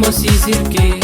Mosizirke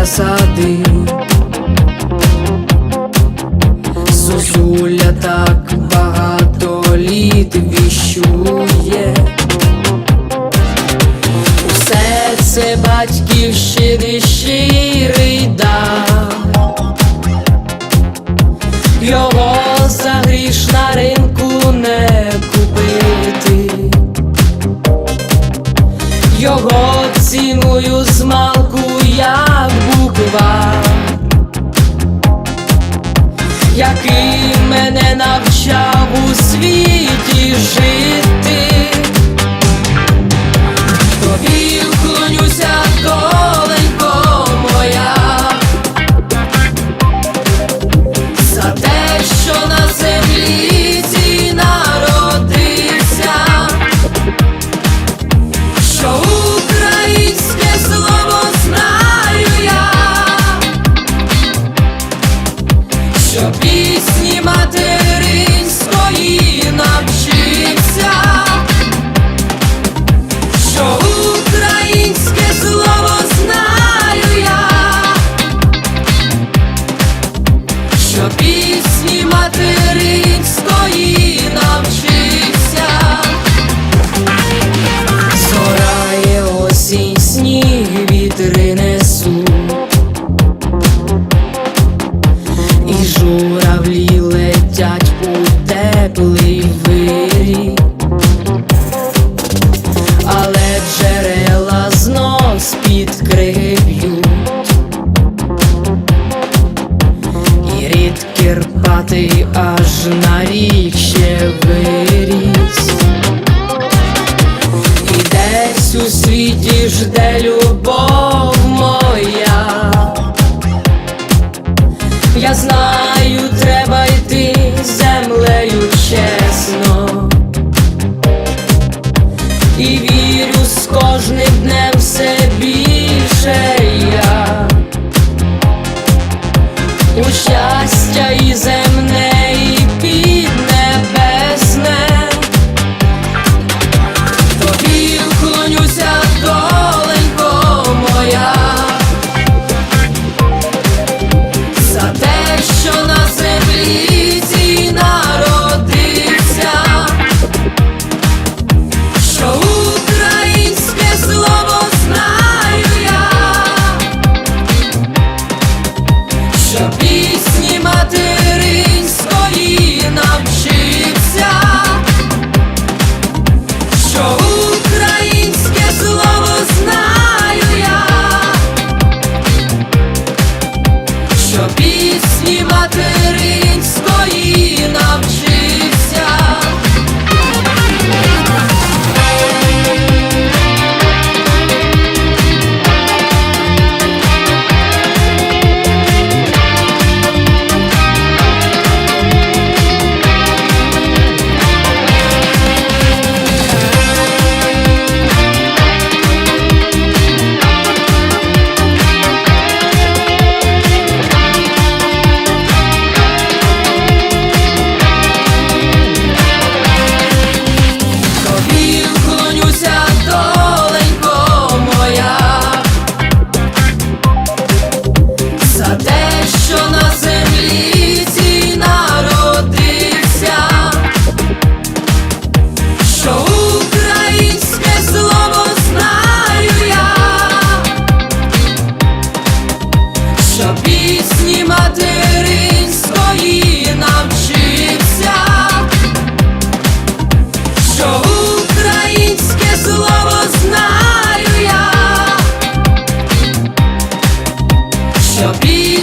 не сади, Зозуля так багато літ віщує, усе це батьківщини щирий дар. Його за гріш на ринку не купити, його ціною змалу. мене навчав у світі жити. Your beat.